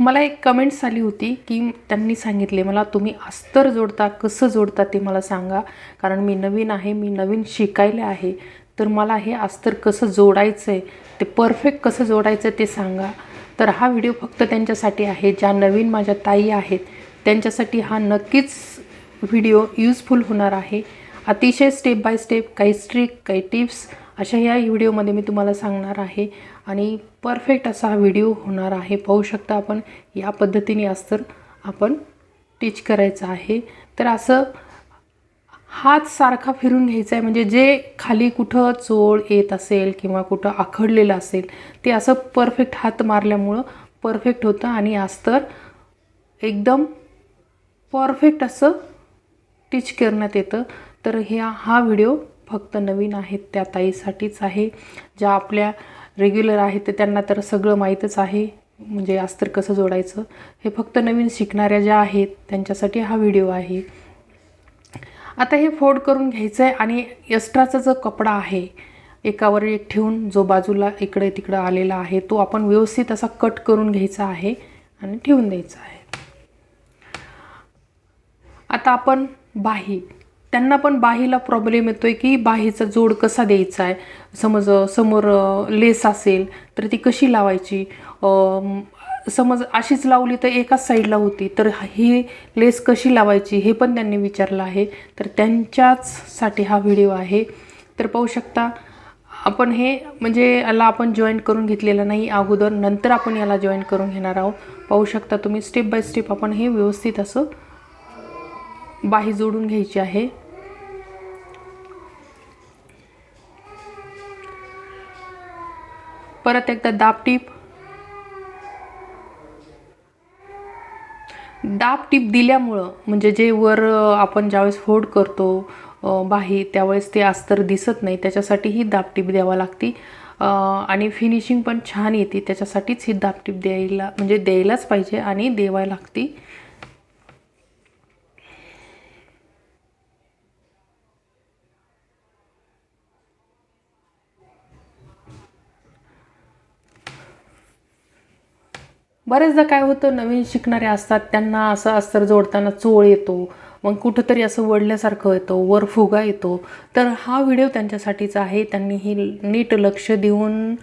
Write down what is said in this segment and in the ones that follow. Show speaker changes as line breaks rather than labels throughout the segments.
मला एक कमेंट्स आली होती की त्यांनी सांगितले मला तुम्ही अस्तर जोडता कसं जोडता ते मला सांगा. कारण मी नवीन आहे मी नवीन शिकायला आहे. तर मला हे अस्तर कसं जोडायचं आहे ते परफेक्ट कसं जोडायचं ते सांगा. तर हा व्हिडिओ फक्त त्यांच्यासाठी आहे. ज्या नवीन माझ्या ताई आहेत त्यांच्यासाठी हा नक्कीच व्हिडिओ यूजफुल होणार आहे. अतिशय स्टेप बाय स्टेप काही स्ट्रिक काही टिप्स अशा या व्हिडिओमध्ये मी तुम्हाला सांगणार आहे आणि परफेक्ट असा हा व्हिडिओ होणार आहे. पाहू शकता आपण या पद्धतीने अस्तर आपण टीच करायचं आहे. तर असं हात सारखा फिरून घ्यायचा आहे म्हणजे जे खाली कुठं चोळ येत असेल किंवा कुठं आखडलेलं असेल ते असं परफेक्ट हात मारल्यामुळं परफेक्ट होतं आणि अस्तर एकदम परफेक्ट असं टीच करण्यात येतं. तर ह्या हा व्हिडिओ फक्त नवीन आहेत त्या ताईसाठीच आहे. ज्या आपल्या रेग्युलर आहेत ते त्यांना तर सगळं माहीतच आहे. म्हणजे अस्तर कसं जोडायचं? हे फक्त नवीन शिकणाऱ्या ज्या आहेत त्यांच्यासाठी हा व्हिडिओ आहे. आता हे फोल्ड करून घ्यायचं आहे आणि एक्स्ट्राचा जो कपडा आहे एकावर एक ठेवून जो बाजूला इकडे तिकडं आलेला आहे तो आपण व्यवस्थित असा कट करून घ्यायचा आहे आणि ठेवून द्यायचा आहे. आता आपण बाही. त्यांना पण बाहीला प्रॉब्लेम येतोय की बाहीचा जोड कसा द्यायचा आहे? समज समोर लेस असेल तर ती कशी लावायची? समज अशीच लावली तर एकाच साईडला होती तर ही लेस कशी लावायची हे पण त्यांनी विचारलं आहे. तर त्यांच्याचसाठी हा व्हिडिओ आहे. तर पाहू शकता आपण हे म्हणजे याला आपण जॉईन करून घेतलेलं नाही अगोदर नंतर आपण याला जॉईन करून घेणार आहोत. पाहू शकता तुम्ही स्टेप बाय स्टेप आपण हे व्यवस्थित असं बाही जोडून घ्यायची आहे. परत एकदा दाब टीप. दाब टीप दिल्यामुळं म्हणजे जे वर आपण ज्यावेळेस फोड करतो बाही त्यावेळेस ते अस्तर दिसत नाही त्याच्यासाठी ही दाब टीप द्यावा लागते. आणि फिनिशिंग पण छान येते त्याच्यासाठीच ही दाब टीप द्यायला म्हणजे द्यायलाच पाहिजे आणि देवाय लागते. बरेचदा काय होतं नवीन शिकणारे असतात त्यांना असं अस्तर जोडताना चोळ येतो मग कुठंतरी असं वडल्यासारखं येतं वर फुगा येतो. तर हा व्हिडिओ त्यांच्यासाठीचा आहे त्यांनी हे नीट लक्ष देऊन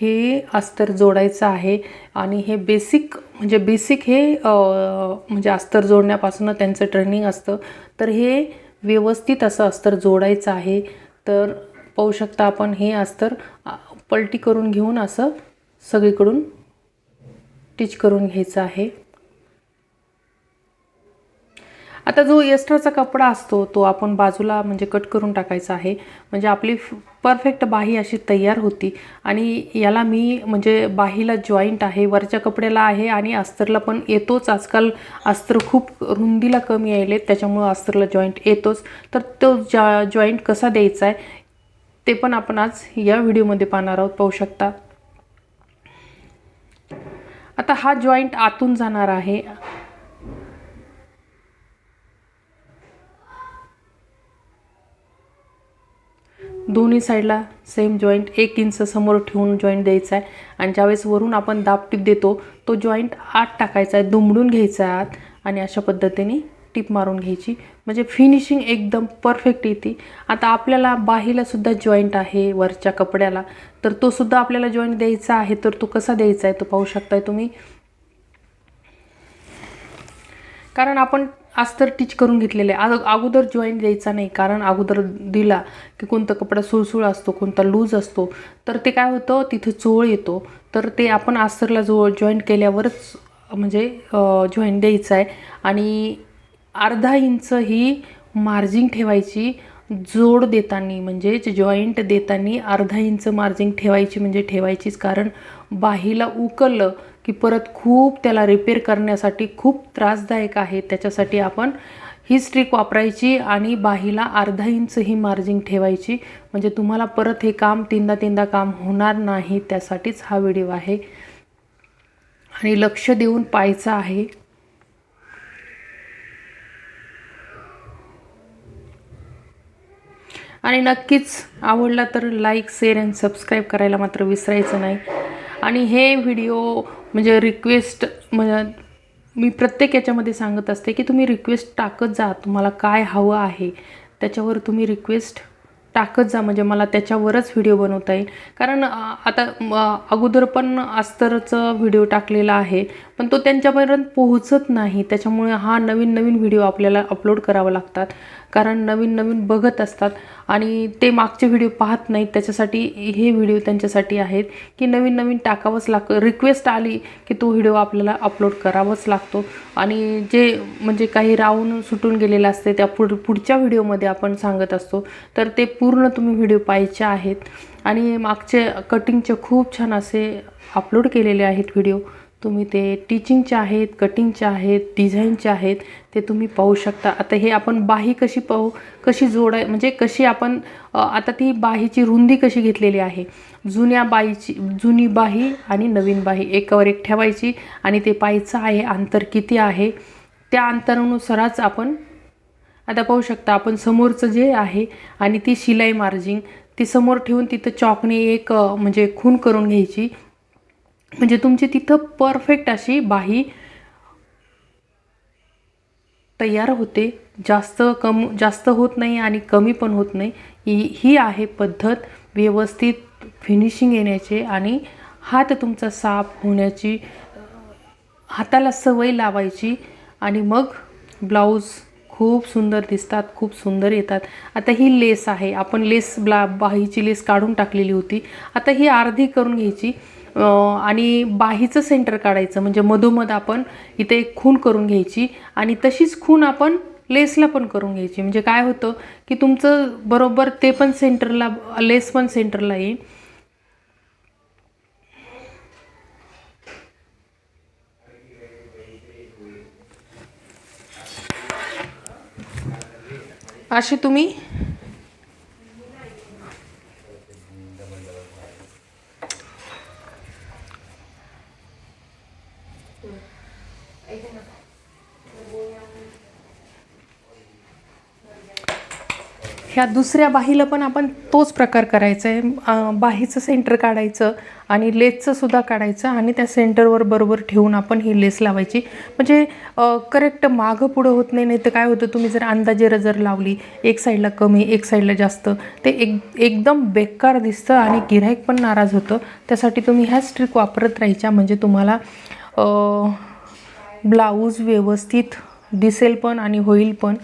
हे अस्तर जोडायचं आहे. आणि हे बेसिक म्हणजे बेसिक हे म्हणजे अस्तर जोडण्यापासून त्यांचं ट्रेनिंग असतं. तर हे व्यवस्थित असं अस्तर जोडायचं आहे. तर पाहू शकता आपण हे अस्तर पलटी करून घेऊन असं सगळीकडून स्टिच करून घ्यायचं आहे. आता जो एस्टरचा कपडा असतो तो आपण बाजूला म्हणजे कट करून टाकायचा आहे. म्हणजे आपली परफेक्ट बाही अशी तयार होती आणि याला मी म्हणजे बाहीला जॉईंट आहे वरच्या कपड्याला आहे आणि अस्तरला पण येतोच. आजकाल अस्तर खूप रुंदीला कमी यायले त्याच्यामुळं अस्तरला जॉईंट येतोच. तर तो जा जॉईंट कसा द्यायचा आहे ते पण आपण आज या व्हिडिओमध्ये पाहणार आहोत. पाहू शकता. आता हा जॉईंट आतून जाणार आहे. दोन्ही साईडला सेम जॉईंट एक इंच समोर ठेवून जॉईंट द्यायचा आहे. आणि ज्यावेळेस वरून आपण दाब टीप देतो तो जॉईंट आत टाकायचा आहे दुमडून घ्यायचा आहे आत. आणि अशा पद्धतीने टीप मारून घ्यायची. म्हणजे फिनिशिंग एकदम परफेक्ट येते. आता आपल्याला बाहीला सुद्धा जॉईंट आहे वरच्या कपड्याला. तर तो सुद्धा आपल्याला जॉईंट द्यायचा आहे तर तो कसा द्यायचा आहे तो पाहू शकताय तुम्ही. कारण आपण अस्तर टिच करून घेतलेले. आहे अगोदर जॉईंट द्यायचा नाही. कारण अगोदर दिला की कोणता कपडा सुळसुळ असतो कोणता लूज असतो. तर ते काय होतं तिथे चोळ येतो. तर ते आपण अस्तरला जो जॉईंट केल्यावरच म्हणजे जॉईंट द्यायचं आहे. आणि अर्धा इंच ही मार्जिंग ठेवायची जोड देताना म्हणजे जॉईंट देताना अर्धा इंच मार्जिंग ठेवायची म्हणजे ठेवायचीच. कारण बाहीला उकललं की परत खूप त्याला रिपेअर करण्यासाठी खूप त्रासदायक आहे. त्याच्यासाठी आपण ही स्ट्रिक वापरायची आणि बाहीला अर्धा इंच ही मार्जिंग ठेवायची. म्हणजे तुम्हाला परत हे काम तीनदा तीनदा काम होणार नाही त्यासाठीच हा व्हिडिओ आहे. आणि लक्ष देऊन पाहायचं आहे. आणि नक्कीच आवडला तर लाईक शेअर अँड सबस्क्राईब करायला मात्र विसरायचं नाही. आणि हे व्हिडिओ म्हणजे रिक्वेस्ट म्हणजे मी प्रत्येक याच्यामध्ये सांगत असते की तुम्ही रिक्वेस्ट टाकत जा तुम्हाला काय हवं आहे त्याच्यावर तुम्ही रिक्वेस्ट टाकत जा म्हणजे मला त्याच्यावरच व्हिडिओ बनवता येईल. कारण आता अगोदर पण अस्तरचं व्हिडिओ टाकलेला आहे. पण तो त्यांच्यापर्यंत पोहोचत नाही. त्याच्यामुळे हा नवीन नवीन व्हिडिओ आपल्याला अपलोड करावा लागतात. कारण नवीन नवीन बघत असतात. आणि ते मागचे व्हिडिओ पाहत नाहीत. त्याच्यासाठी हे व्हिडिओ त्यांच्यासाठी आहेत की नवीन नवीन टाकावंच लागतं रिक्वेस्ट आली की तो व्हिडिओ आपल्याला अपलोड करावाच लागतो. आणि जे म्हणजे काही राहून सुटून गेलेलं असते त्या पुढ पुढच्या व्हिडिओमध्ये आपण सांगत असतो. तर ते पूर्ण तुम्ही व्हिडिओ पाहायचे आहेत. आणि मागचे कटिंगचे खूप छान असे अपलोड केलेले आहेत व्हिडिओ. तुम्ही ते टीचिंगचे आहेत कटिंगचे आहेत डिझाईनचे आहेत ते तुम्ही पाहू शकता. आता हे आपण बाही कशी पाहू कशी जोडाय म्हणजे कशी आपण आता ती बाहीची रुंदी कशी घेतलेली आहे? जुन्या बाईची जुनी बाही आणि नवीन बाही एकावर एक ठेवायची आणि ते पाहायचं आहे अंतर किती आहे. त्या अंतरानुसारच आपण आता पाहू शकता आपण समोरचं जे आहे आणि ती शिलाई मार्जिंग ती समोर ठेवून तिथं चॉकने एक म्हणजे खून करून घ्यायची. म्हणजे तुमची तिथं परफेक्ट अशी बाही तयार होते. जास्त कम जास्त होत नाही आणि कमी पण होत नाही. ही ही आहे पद्धत व्यवस्थित फिनिशिंग येण्याचे आणि हात तुमचा साफ होण्याची हाताला सवय लावायची आणि मग ब्लाऊज खूप सुंदर दिसतात खूप सुंदर येतात. आता ही लेस आहे. आपण लेस ब्ला बाहीची लेस काढून टाकलेली होती. आता ही अर्धी करून घ्यायची. आणि बाहीचं सेंटर काढायचं. म्हणजे मधोमध आपण इथे एक खून करून घ्यायची आणि तशीच खून आपण लेसला पण करून घ्यायची. म्हणजे काय होतं की तुमचं बरोबर ते पण सेंटरला लेस पण सेंटरला येईल. असे तुम्ही ह्या दुसऱ्या बाहीला पण आपण तोच प्रकार करायचा आहे बाहीचं सेंटर काढायचं आणि लेसचं सुद्धा काढायचं आणि त्या सेंटरवर बरोबर ठेवून आपण ही लेस लावायची. म्हणजे करेक्ट मागं पुढं होत नाही नाही तर काय होतं तुम्ही जर अंदाजे जर लावली एक साईडला कमी एक साईडला जास्त ते एक एकदम बेकार दिसतं आणि गिऱ्हाईक पण नाराज होतं. त्यासाठी तुम्ही ह्याच ट्रिक वापरत राहायच्या. म्हणजे तुम्हाला ब्लाऊज व्यवस्थित दिसेल पण आणि होईल पण.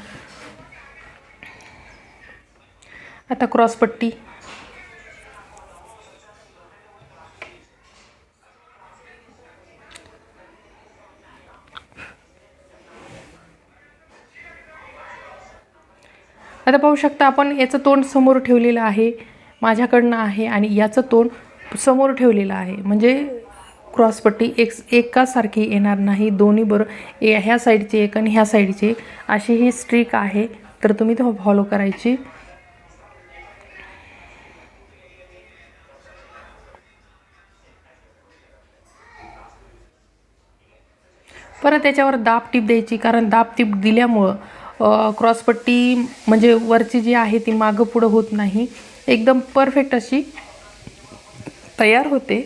आता क्रॉसपट्टी आता पाहू शकता आपण याचं तोंड समोर ठेवलेलं आहे माझ्याकडनं आहे आणि याचं तोंड समोर ठेवलेलं आहे. म्हणजे क्रॉसपट्टी एक एकासारखी येणार नाही. दोन्ही बरोबर ह्या साईडची एक आणि ह्या साईडची एक. अशी ही स्ट्रिक आहे. तर तुम्ही ते फॉलो करायची. परत त्याच्यावर दाब टीप द्यायची. कारण दाब टीप दिल्यामुळं क्रॉसपट्टी म्हणजे वरची जी आहे ती मागं पुढं होत नाही. एकदम परफेक्ट अशी तयार होते.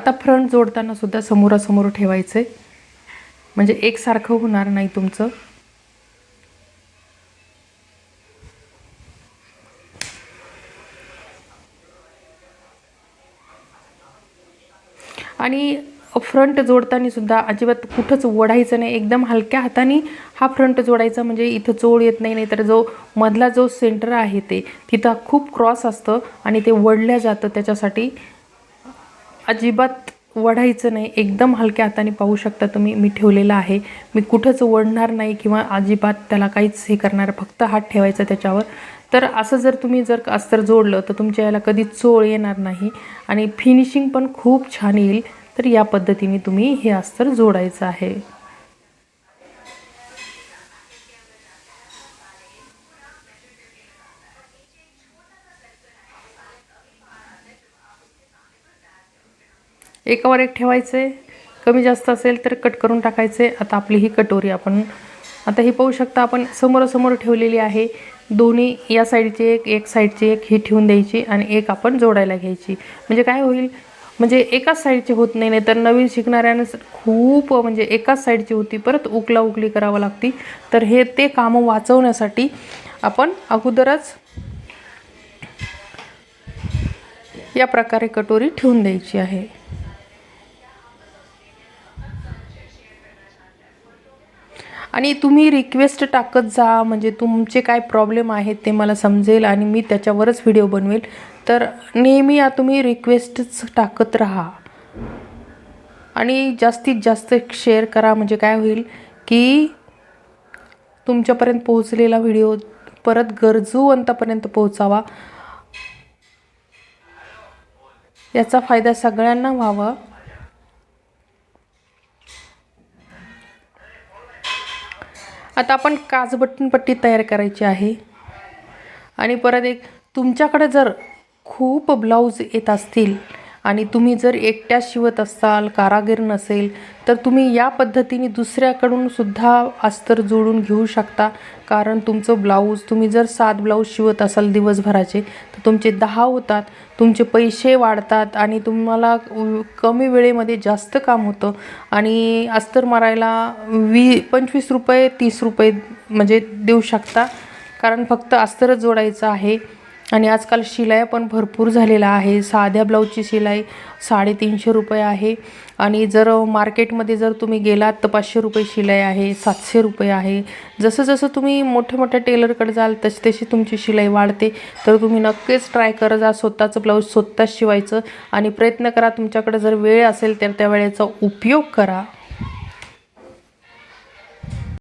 आता फ्रंट जोडताना सुद्धा समोरासमोर ठेवायचं आहे म्हणजे एकसारखं होणार नाही तुमचं. आणि फ्रंट जोडताना सुद्धा अजिबात कुठंच ओढायचं नाही. एकदम हलक्या हाताने हा फ्रंट जोडायचा म्हणजे इथं चोळ येत नाही नाहीतर जो मधला जो सेंटर आहे ते तिथं खूप क्रॉस असतं आणि ते वडल्या जातं त्याच्यासाठी. अजिबात वढायचं नाही. एकदम हलक्या हाताने पाहू शकता तुम्ही मी ठेवलेलं आहे. मी कुठंच ओढणार नाही किंवा अजिबात त्याला काहीच हे करणार फक्त हात ठेवायचा त्याच्यावर. तर असं जर तुम्ही जर अस्तर जोडलं तर तुमच्या याला कधी चोळ येणार नाही आणि फिनिशिंग पण खूप छान येईल. तर या पद्धतीने तुम्ही हे अस्तर जोडायचं आहे. एकावर एक ठेवायचं आहे कमी जास्त असेल तर कट करून टाकायचे आता आपली ही कटोरी आपण आता ही पाहू शकता आपण समोरासमोर ठेवलेली आहे. दोन्ही या साईडची एक एक साईडची एक ही ठेवून द्यायची आणि एक आपण जोडायला घ्यायची. म्हणजे काय होईल? म्हणजे एकाच साईडची होत नाही नाही तर नवीन शिकणाऱ्यानं खूप म्हणजे एकाच साईडची होती परत उकला उकली करावं लागती. तर हे ते कामं वाचवण्यासाठी आपण अगोदरच या प्रकारे कटोरी ठेवून द्यायची आहे. आणि तुम्ही रिक्वेस्ट टाकत जा म्हणजे तुमचे काय प्रॉब्लेम आहेत ते मला समजेल आणि मी त्याच्यावरच व्हिडिओ बनवेल. तर नेहमी या तुम्ही रिक्वेस्टच टाकत राहा. आणि जास्तीत जास्त शेअर करा म्हणजे काय होईल की तुमच्यापर्यंत पोहोचलेला व्हिडिओ परत गरजूवंतापर्यंत पोहोचावा. याचा फायदा सगळ्यांना व्हावा. आता आपण काजबटन पट्टी तयार करायची आहे. आणि परत एक तुमच्याकडे जर खूप ब्लाऊज येत असतील आणि तुम्ही जर एकट्या शिवत असाल कारागीर नसेल तर तुम्ही या पद्धतीने दुसऱ्याकडून सुद्धा अस्तर जोडून घेऊ शकता. कारण तुमचं ब्लाऊज तुम्ही जर सात ब्लाऊज शिवत असाल दिवसभराचे तर तुमचे दहा होतात तुमचे पैसे वाढतात आणि तुम्हाला कमी वेळेमध्ये जास्त काम होतं. आणि अस्तर मारायला वी पंचवीस रुपये तीस रुपये म्हणजे देऊ शकता. कारण फक्त अस्तरच जोडायचं आहे. आणि आजकाल शिलाई पण भरपूर झालेला आहे. साध्या ब्लाऊजची शिलाई साडेतीनशे रुपये आहे. आणि जर मार्केटमध्ये जर तुम्ही गेलात तर पाचशे रुपये शिलाई आहे सातशे रुपये आहे. जसं जसं तुम्ही मोठ्या मोठ्या टेलरकडे जाल तशी तशी तुमची शिलाई वाढते. तर तुम्ही नक्कीच ट्राय करा जा स्वतःचं ब्लाऊज स्वतःच शिवायचं. आणि प्रयत्न करा तुमच्याकडे जर वेळ असेल तर त्या वेळेचा उपयोग करा.